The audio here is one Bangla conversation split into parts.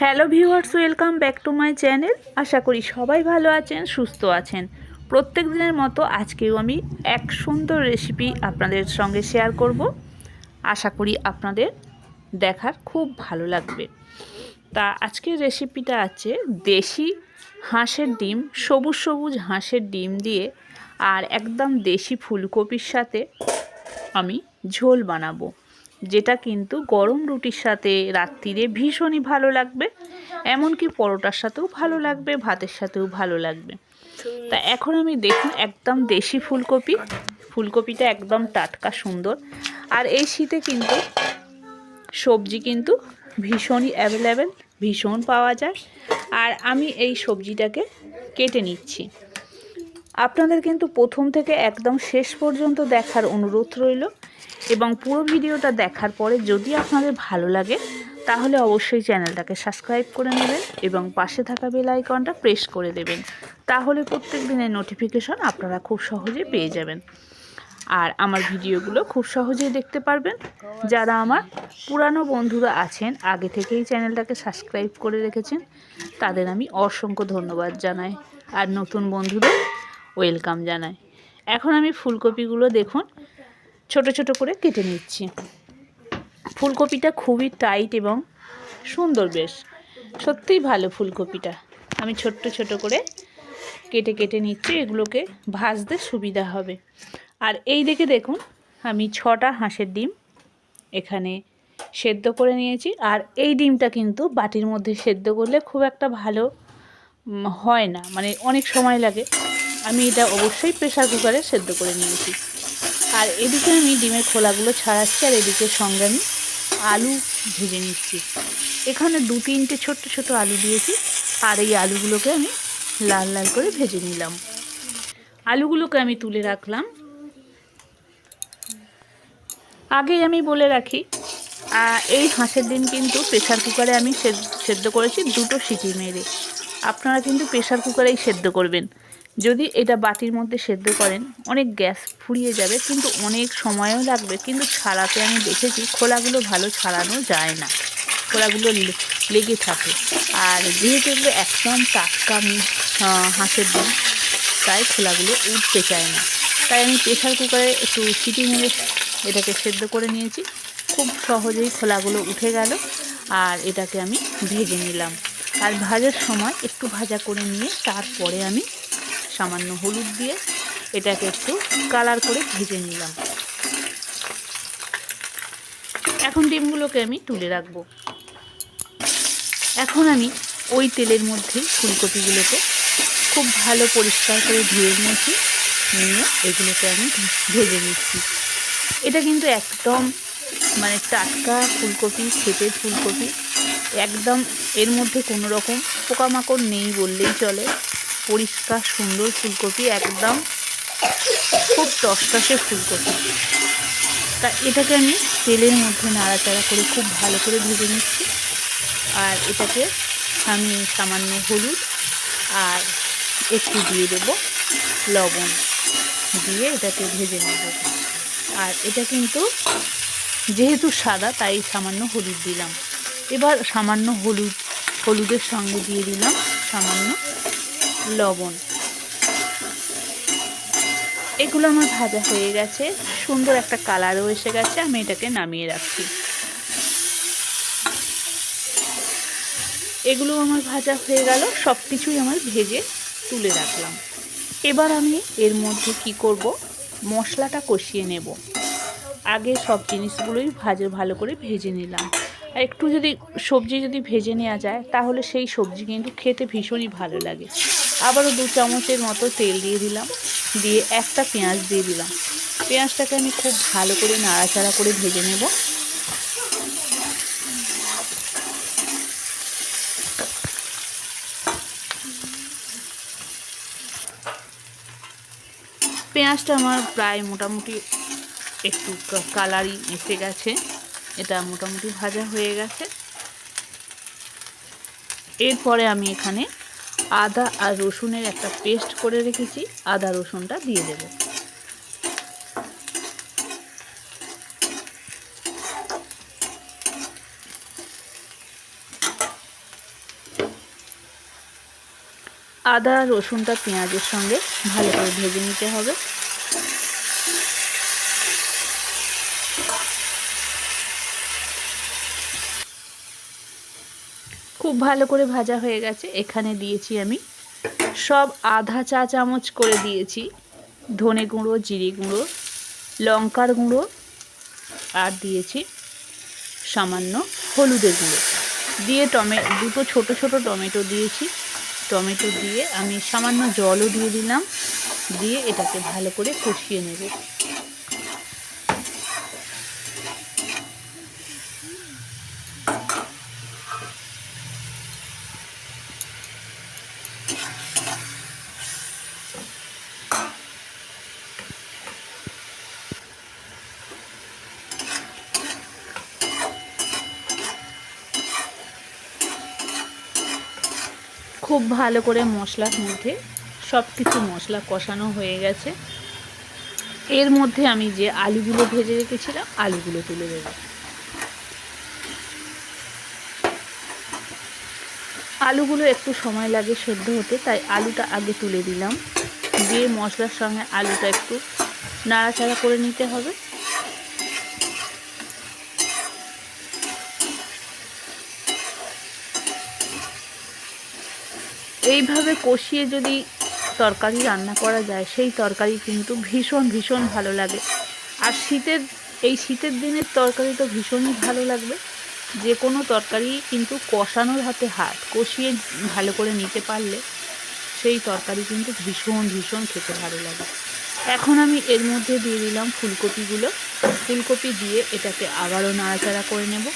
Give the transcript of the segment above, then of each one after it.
Hello viewers welcome back to my channel আশা করি সবাই ভালো আছেন, সুস্থ আছেন। প্রত্যেক দিনের মতো আজকেও আমি এক সুন্দর রেসিপি আপনাদের সঙ্গে শেয়ার করব। আশা করি আপনাদের দেখার খুব ভালো লাগবে। তা আজকের রেসিপিটা আছে দেশি হাঁসের ডিম, সবুজ সবুজ হাঁসের ডিম দিয়ে আর একদম দেশি ফুলকপির সাথে আমি ঝোল বানাবো। যেটা কিন্তু গরম রুটির সাথে রাত্রিরে ভীষণই ভালো লাগবে। এমনকি পরোটার সাথেও ভালো লাগবে, ভাতের সাথেও ভালো লাগবে। তা এখন আমি দেখুন একদম দেশি ফুলকপি। ফুলকপিটা একদম টাটকা সুন্দর। আর এই শীতে কিন্তু সবজি কিন্তু ভীষণই অ্যাভেলেবেল ভীষণ পাওয়া যায়। আর আমি এই সবজিটাকে কেটে নিচ্ছি। আপনাদের কিন্তু প্রথম থেকে একদম শেষ পর্যন্ত দেখার অনুরোধ রইল। এবং পুরো ভিডিওটা দেখার পরে যদি আপনাদের ভালো লাগে, তাহলে অবশ্যই চ্যানেলটাকে সাবস্ক্রাইব করে নেবেন এবং পাশে থাকা বেল আইকনটা প্রেস করে দেবেন। তাহলে প্রত্যেক দিনের নোটিফিকেশন আপনারা খুব সহজে পেয়ে যাবেন। আর আমার ভিডিওগুলো খুব সহজেই দেখতে পারবেন। যারা আমার পুরানো বন্ধুরা আছেন, আগে থেকেই চ্যানেলটাকে সাবস্ক্রাইব করে রেখেছেন, তাদের আমি অসংখ্য ধন্যবাদ জানাই। আর নতুন বন্ধুদের ওয়েলকাম জানাই। এখন আমি ফুলকপিগুলো দেখুন ছোট ছোট করে কেটে নিচ্ছি। ফুলকপিটা খুবই টাইট এবং সুন্দর বেশ। সত্যিই ভালো ফুলকপিটা। আমি ছোট্ট ছোট করে কেটে কেটে নিচ্ছি, এগুলোকে ভাজতে সুবিধা হবে। আর এই দিকে দেখুন, আমি ছটা হাঁসের ডিম এখানে সেদ্ধ করে নিয়েছি। আর এই ডিমটা কিন্তু বাটির মধ্যে সেদ্ধ করলে খুব একটা ভালো হয় না। মানে অনেক সময় লাগে। আমি এটা অবশ্যই প্রেশার কুকারে সেদ্ধ করে নিয়েছি। আর এদিকে আমি ডিমের খোলাগুলো ছাড়াচ্ছি, আর এদিকে সঙ্গে আমি আলু ভেজে নিচ্ছি। এখানে দু তিনটে ছোট্ট ছোট আলু দিয়েছি, আর এই আলুগুলোকে আমি লাল লাল করে ভেজে নিলাম। আলুগুলোকে আমি তুলে রাখলাম। আগেই আমি বলে রাখি এই হাঁসের ডিম কিন্তু প্রেশার কুকারে আমি সেদ্ধ করেছি দুটো সিটি মেরে। আপনারা কিন্তু প্রেশার কুকারেই সেদ্ধ করবেন। যদি এটা বাটির মধ্যে সেদ্ধ করেন, অনেক গ্যাস ফুরিয়ে যাবে, কিন্তু অনেক সময়ও লাগবে। কিন্তু ছাড়াতে আমি দেখেছি, খোলাগুলো ভালো ছাড়ানো যায় না। খোলাগুলো লেগে থাকে। আর যেহেতু এগুলো একদম টাটকা হাঁসের ডিম, তাই খোলাগুলো উঠতে চায় না। তাই আমি প্রেশার কুকারে একটু সিটি মেরে এটাকে সেদ্ধ করে নিয়েছি। খুব সহজেই খোলাগুলো উঠে গেল আর এটাকে আমি ভেজে নিলাম। আর ভাজার সময় একটু ভাজা করে নিয়ে তারপরে আমি সামান্য হলুদ দিয়ে এটাকে একটু কালার করে ভেজে নিলাম। এখন ডিমগুলোকে আমি তুলে রাখব। এখন আমি ওই তেলের মধ্যেই ফুলকপিগুলোকে খুব ভালো পরিষ্কার করে ধুয়ে নিয়েছি, নিয়ে এগুলোকে আমি ভেজে নিচ্ছি। এটা কিন্তু একদম মানে টাটকা ফুলকপি, খেতে ফুলকপি, একদম এর মধ্যে কোনো রকম পোকামাকড় নেই বললেই চলে। পরিষ্কার সুন্দর ফুলকপি, একদম খুব টসটসে ফুলকপি। তা এটাকে আমি তেলের মধ্যে নাড়াচাড়া করে খুব ভালো করে ভেজে নিচ্ছি। আর এটাকে আমি সামান্য হলুদ আর একটু দিয়ে দেবো লবণ দিয়ে এটাকে ভেজে নেব। আর এটা কিন্তু যেহেতু সাদা, তাই সামান্য হলুদ দিলাম। এবার সামান্য হলুদ, হলুদের সঙ্গে দিয়ে দিলাম সামান্য লবণ। এগুলো আমার ভাজা হয়ে গেছে। সুন্দর একটা কালারও এসে গেছে, আমি এটাকে নামিয়ে রাখছি। এগুলো আমার ভাজা হয়ে গেল সব কিছুই আমার ভেজে তুলে রাখলাম। এবার আমি এর মধ্যে কি করব? মশলাটা কষিয়ে নেব। আগে সব জিনিসগুলোই ভাজে ভালো করে ভেজে নিলাম। আর একটু যদি সবজি যদি ভেজে নেওয়া যায়, তাহলে সেই সবজি কিন্তু খেতে ভীষণই ভালো লাগে। আবারও দু চামচের মতো তেল দিয়ে দিলাম, দিয়ে একটা পেঁয়াজ দিয়ে দিলাম। পেঁয়াজটাকে আমি খুব ভালো করে নাড়াচাড়া করে ভেজে নেব। পেঁয়াজটা আমার প্রায় মোটামুটি একটু কালারই এসে গেছে। এটা মোটামুটি ভাজা হয়ে গেছে। এরপরে আমি এখানে আদা আর রসুনের একটা পেস্ট করে রেখেছি। আদা, রসুনটা দিয়ে দেব। আদা রসুনটা পেঁয়াজের সঙ্গে ভালো করে ভেজে নিতে হবে। খুব ভালো করে ভাজা হয়ে গেছে। এখানে দিয়েছি আমি সব আধা চা চামচ করে দিয়েছি। ধনে গুঁড়ো, জিরে গুঁড়ো, লঙ্কার গুঁড়ো আর দিয়েছি সামান্য হলুদের গুঁড়ো। দিয়ে টমে, দুটো ছোট ছোট টমেটো দিয়েছি। টমেটো দিয়ে আমি সামান্য জলও দিয়ে দিলাম। দিয়ে এটাকে ভালো করে কষিয়ে নেব। খুব ভালো করে মশলার মধ্যে সব কিছু মশলা কষানো হয়ে গেছে। এর মধ্যে আমি যে আলুগুলো ভেজে রেখেছিলাম, আলুগুলো তুলে দেব। আলুগুলো একটু সময় লাগে সেদ্ধ হতে, তাই আলুটা আগে তুলে দিলাম। দিয়ে মশলার সঙ্গে আলুটা একটু নাড়াচাড়া করে নিতে হবে। এইভাবে কষিয়ে যদি তরকারি রান্না করা যায়, সেই তরকারি কিন্তু ভীষণ ভীষণ ভালো লাগে। আর শীতের, এই শীতের দিনের তরকারি তো ভীষণই ভালো লাগবে। যে কোনো তরকারি কিন্তু কষানোর হাতে হাত, কষিয়ে ভালো করে নিতে পারলে সেই তরকারি কিন্তু ভীষণ ভীষণ খেতে ভালো লাগে। এখন আমি এর মধ্যে দিয়ে দিলাম ফুলকপিগুলো। ফুলকপি দিয়ে এটাকে আবারও নাড়াচাড়া করে নেব।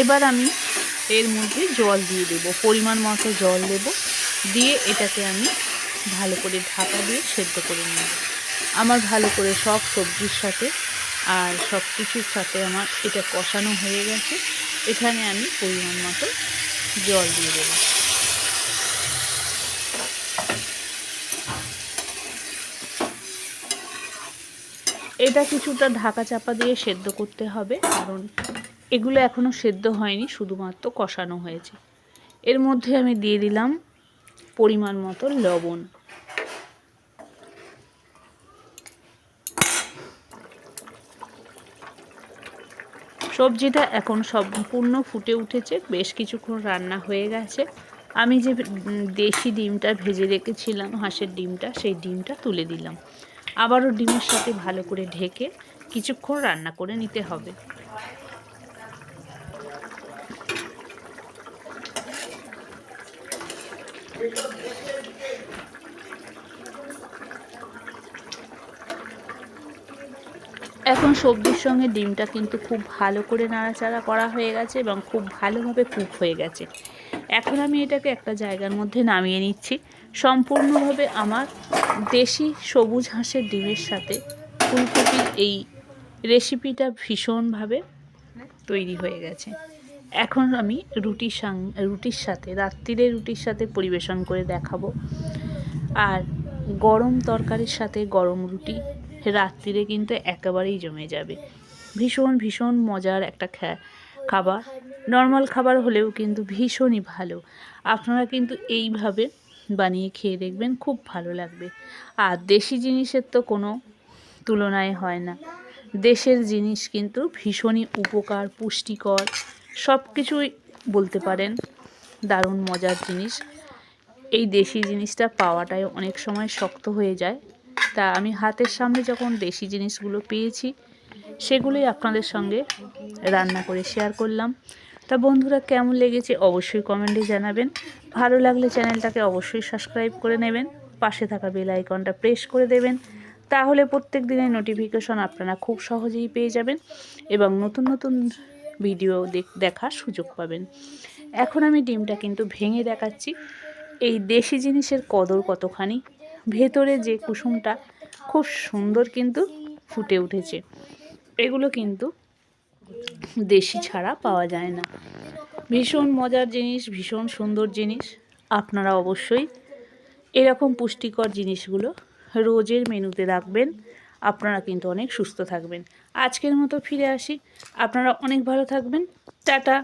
এবার আমি এর মধ্যে জল দিয়ে দেব, পরিমাণ মতো জল দেব, দিয়ে এটাকে আমি ভালো করে ঢাকা দিয়ে সেদ্ধ করে নেব। আমার ভালো করে সব সবজির সাথে আর সব কিছুর সাথে আমার এটা কষানো হয়ে গেছে। এখানে আমি পরিমাণ মতো জল দিয়ে দেবো। এটা কিছুটা ঢাকা চাপা দিয়ে সেদ্ধ করতে হবে, কারণ এগুলো এখনও সেদ্ধ হয়নি, শুধুমাত্র কষানো হয়েছে। এর মধ্যে আমি দিয়ে দিলাম পরিমাণ মতো লবণ। সবজিটা এখন সম্পূর্ণ ফুটে উঠেছে, বেশ কিছুক্ষণ রান্না হয়ে গেছে। আমি যে দেশি ডিমটা ভেজে রেখেছিলাম, হাঁসের ডিমটা, সেই ডিমটা তুলে দিলাম। আবারও ডিমের সাথে ভালো করে ঢেকে কিছুক্ষণ রান্না করে নিতে হবে। এখন সবজির সঙ্গে ডিমটা কিন্তু খুব ভালো করে নাড়াচাড়া করা হয়ে গেছে এবং খুব ভালোভাবে কুক হয়ে গেছে। এখন আমি এটাকে একটা জায়গার মধ্যে নামিয়ে নিচ্ছি। সম্পূর্ণভাবে আমার দেশি সবুজ হাঁসের ডিমের সাথে ফুলকপির এই রেসিপিটা ভীষণভাবে তৈরি হয়ে গেছে। এখন আমি রুটির সাং, রুটির সাথে, রাত্রিরে রুটির সাথে পরিবেশন করে দেখাবো। আর গরম তরকারির সাথে গরম রুটি রাত্রিরে কিন্তু একেবারেই জমে যাবে। ভীষণ ভীষণ মজার একটা খাবার। নর্মাল খাবার হলেও কিন্তু ভীষণই ভালো। আপনারা কিন্তু এইভাবে বানিয়ে খেয়ে দেখবেন, খুব ভালো লাগবে। আর দেশি জিনিসের তো কোনো তুলনায় হয় না। দেশের জিনিস কিন্তু ভীষণই উপকার, পুষ্টিকর সব কিছুই বলতে পারেন দারুণ মজার জিনিস। এই দেশি জিনিসটা পাওয়াটাই অনেক সময় শক্ত হয়ে যায়। তা আমি হাতের সামনে যখন দেশি জিনিসগুলো পেয়েছি সেগুলোই আপনাদের সঙ্গে রান্না করে শেয়ার করলাম। তা বন্ধুরা, কেমন লেগেছে অবশ্যই কমেন্টে জানাবেন। ভালো লাগলে চ্যানেলটাকে অবশ্যই সাবস্ক্রাইব করে নেবেন, পাশে থাকা বেল আইকনটা প্রেস করে দেবেন। তাহলে প্রত্যেক দিনের নোটিফিকেশন আপনারা খুব সহজেই পেয়ে যাবেন এবং নতুন নতুন ভিডিও দেখার সুযোগ পাবেন। এখন আমি ডিমটা কিন্তু ভেঙে দেখাচ্ছি। এই দেশি জিনিসের কদর কতখানি? ভেতরে যে কুসুমটা খুব সুন্দর কিন্তু ফুটে উঠেছে। এগুলো কিন্তু দেশি ছাড়া পাওয়া যায় না। ভীষণ মজার জিনিস, ভীষণ সুন্দর জিনিস। আপনারা অবশ্যই এরকম পুষ্টিকর জিনিসগুলো রোজের মেনুতে রাখবেন। আপনারা কিন্তু অনেক সুস্থ থাকবেন। আজকের মতো ফিরে আসি। আপনারা অনেক ভালো থাকবেন। টাটা।